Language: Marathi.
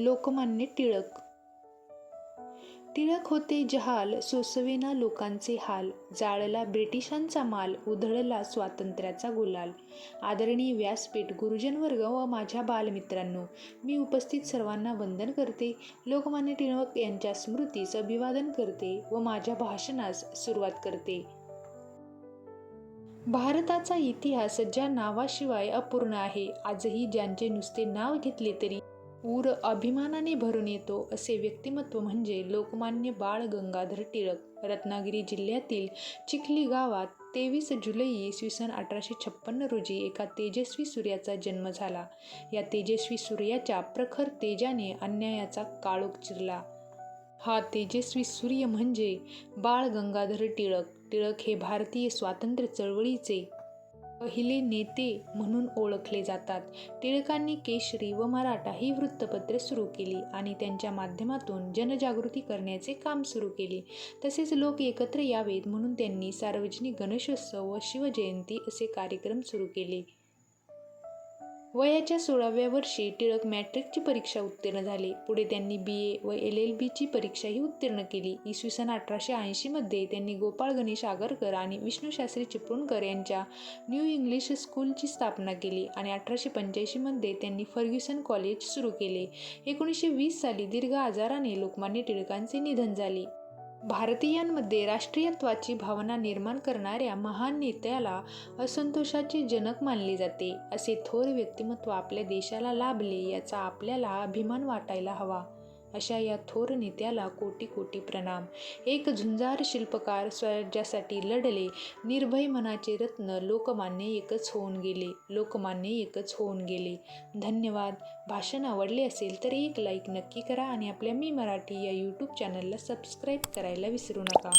लोकमान्य टिळक. टिळक होते जहाल सोसवेना लोकांचे हाल. जाळला ब्रिटिशांचा माल उधळला स्वातंत्र्याचा गुलाल. आदरणीय व्यासपीठ गुरुजन वर्ग व माझ्या बालमित्रांनो मी उपस्थित सर्वांना वंदन करते. लोकमान्य टिळक यांच्या स्मृतीस अभिवादन करते व माझ्या भाषणास सुरुवात करते. भारताचा इतिहास ज्या नावाशिवाय अपूर्ण आहे आजही ज्यांचे नुसते नाव घेतले तरी ऊर अभिमानाने भरून येतो असे व्यक्तिमत्व म्हणजे लोकमान्य बाळ गंगाधर टिळक. रत्नागिरी जिल्ह्यातील चिखली गावात तेवीस जुलै इसवी सन अठराशे छप्पन्न रोजी एका तेजस्वी सूर्याचा जन्म झाला. या तेजस्वी सूर्याच्या प्रखर तेजाने अन्यायाचा काळोख चिरला. हा तेजस्वी सूर्य म्हणजे बाळ गंगाधर टिळक. टिळक हे भारतीय स्वातंत्र्य चळवळीचे पहिले नेते म्हणून ओळखले जातात. टिळकांनी केशरी व मराठा ही वृत्तपत्रे सुरू केली आणि त्यांच्या माध्यमातून जनजागृती करण्याचे काम सुरू केले. तसेच लोक एकत्र यावेत म्हणून त्यांनी सार्वजनिक गणेशोत्सव व शिवजयंती असे कार्यक्रम सुरू केले. वयाच्या सोळाव्या वर्षी टिळक मॅट्रिकची परीक्षा उत्तीर्ण झाले. पुढे त्यांनी बी ए व एल एल बीची परीक्षाही उत्तीर्ण केली. इसवी सन अठराशे ऐंशीमध्ये त्यांनी गोपाळ गणेश आगरकर आणि विष्णूशास्त्री चिपळूणकर यांच्या न्यू इंग्लिश स्कूलची स्थापना केली आणि अठराशे पंच्याऐंशीमध्ये त्यांनी फर्ग्युसन कॉलेज सुरू केले. एकोणीसशे वीस साली दीर्घ आजाराने लोकमान्य टिळकांचे निधन झाले. भारतीयांमध्ये राष्ट्रीयत्वाची भावना निर्माण करणाऱ्या महान नेत्याला असंतोषाचे जनक मानले जाते असे थोर व्यक्तिमत्व आपल्या देशाला लाभले याचा आपल्याला अभिमान वाटायला हवा. अशा या थोर नेत्याला कोटी कोटी प्रणाम. एक झुंजार शिल्पकार स्वराज्यासाठी लढले. निर्भय मनाचे रत्न लोकमान्य एकच होऊन गेले. लोकमान्य एकच होऊन गेले. धन्यवाद. भाषण आवडले असेल तर एक लाईक नक्की करा आणि आपल्या मी मराठी या यूट्यूब चॅनलला सबस्क्राईब करायला विसरू नका.